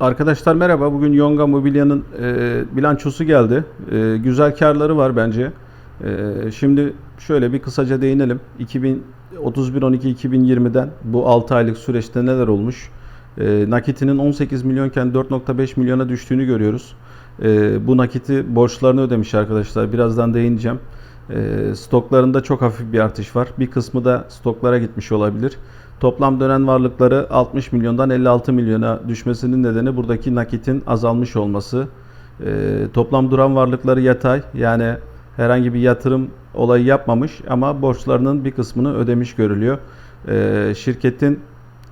Arkadaşlar merhaba. Bugün Yonga Mobilya'nın e, bilançosu geldi. E, güzel karları var bence. E, şimdi şöyle bir kısaca değinelim. 2031-12-2020'den bu 6 aylık süreçte neler olmuş? E, nakitinin 18 milyonken 4.5 milyona düştüğünü görüyoruz. E, bu nakiti borçlarını ödemiş arkadaşlar. Birazdan değineceğim. E, stoklarında çok hafif bir artış var. Bir kısmı da stoklara gitmiş olabilir. Toplam dönen varlıkları 60 milyondan 56 milyona düşmesinin nedeni buradaki nakitin azalmış olması. Ee, toplam duran varlıkları yatay yani herhangi bir yatırım olayı yapmamış ama borçlarının bir kısmını ödemiş görülüyor. Ee, şirketin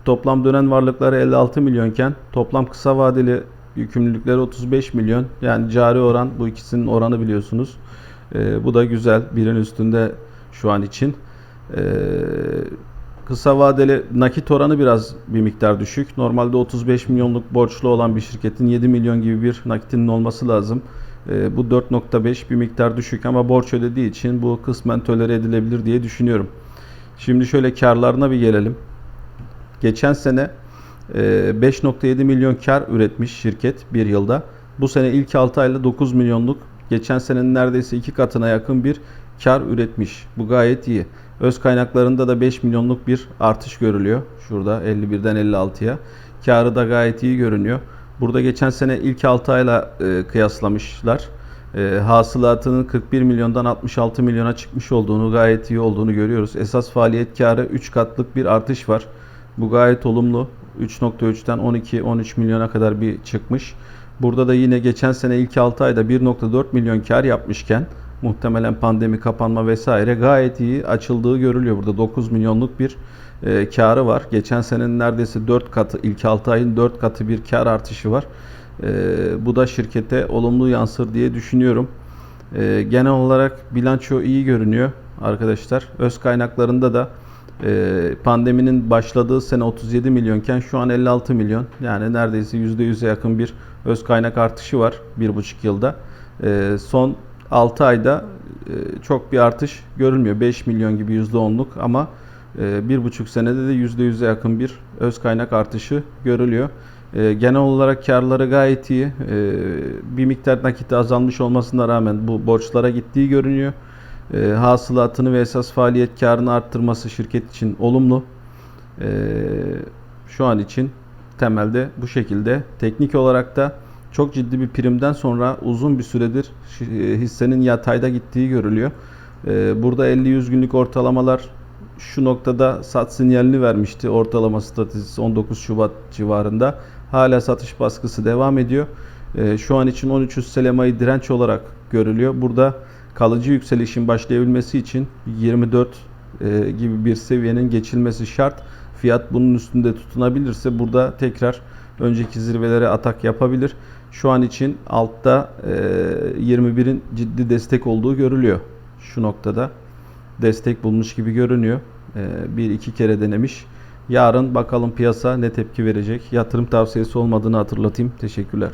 toplam dönen varlıkları 56 milyonken toplam kısa vadeli yükümlülükleri 35 milyon. Yani cari oran bu ikisinin oranı biliyorsunuz. Ee, bu da güzel. Birin üstünde şu an için. Ee, Kısa vadeli nakit oranı biraz bir miktar düşük. Normalde 35 milyonluk borçlu olan bir şirketin 7 milyon gibi bir nakitinin olması lazım. E, bu 4.5 bir miktar düşük ama borç ödediği için bu kısmen tolere edilebilir diye düşünüyorum. Şimdi şöyle karlarına bir gelelim. Geçen sene e, 5.7 milyon kar üretmiş şirket bir yılda. Bu sene ilk 6 ayda 9 milyonluk geçen senenin neredeyse iki katına yakın bir kar üretmiş. Bu gayet iyi. Öz kaynaklarında da 5 milyonluk bir artış görülüyor. Şurada 51'den 56'ya. Karı da gayet iyi görünüyor. Burada geçen sene ilk 6 ayla e, kıyaslamışlar. E, hasılatının 41 milyondan 66 milyona çıkmış olduğunu, gayet iyi olduğunu görüyoruz. Esas faaliyet karı 3 katlık bir artış var. Bu gayet olumlu. 3.3'ten 12-13 milyona kadar bir çıkmış. Burada da yine geçen sene ilk 6 ayda 1.4 milyon kar yapmışken muhtemelen pandemi kapanma vesaire gayet iyi açıldığı görülüyor. Burada 9 milyonluk bir e, karı var. Geçen senenin neredeyse 4 katı, ilk 6 ayın 4 katı bir kar artışı var. E, bu da şirkete olumlu yansır diye düşünüyorum. E, genel olarak bilanço iyi görünüyor arkadaşlar. Öz kaynaklarında da pandeminin başladığı sene 37 milyonken şu an 56 milyon. Yani neredeyse %100'e yakın bir öz kaynak artışı var 1,5 yılda. E, son 6 ayda e, çok bir artış görülmüyor. 5 milyon gibi %10'luk ama e, 1,5 senede de %100'e yakın bir öz kaynak artışı görülüyor. E, genel olarak karları gayet iyi. Bir miktar nakiti azalmış olmasına rağmen bu borçlara gittiği görünüyor. E, hasılatını ve esas faaliyet karını arttırması şirket için olumlu. E, şu an için temelde bu şekilde. Teknik olarak da çok ciddi bir primden sonra uzun bir süredir e, hissenin yatayda gittiği görülüyor. E, burada 50-100 günlük ortalamalar şu noktada sat sinyalini vermişti. Ortalama stratejisi 19 Şubat civarında. Hala satış baskısı devam ediyor. Şu an için 13 üst selemayı direnç olarak görülüyor. Burada kalıcı yükselişin başlayabilmesi için 24 gibi bir seviyenin geçilmesi şart. Fiyat bunun üstünde tutunabilirse burada tekrar önceki zirvelere atak yapabilir. Şu an için altta 21'in ciddi destek olduğu görülüyor. Şu noktada destek bulmuş gibi görünüyor. Bir iki kere denemiş. Yarın bakalım piyasa ne tepki verecek. Yatırım tavsiyesi olmadığını hatırlatayım. Teşekkürler.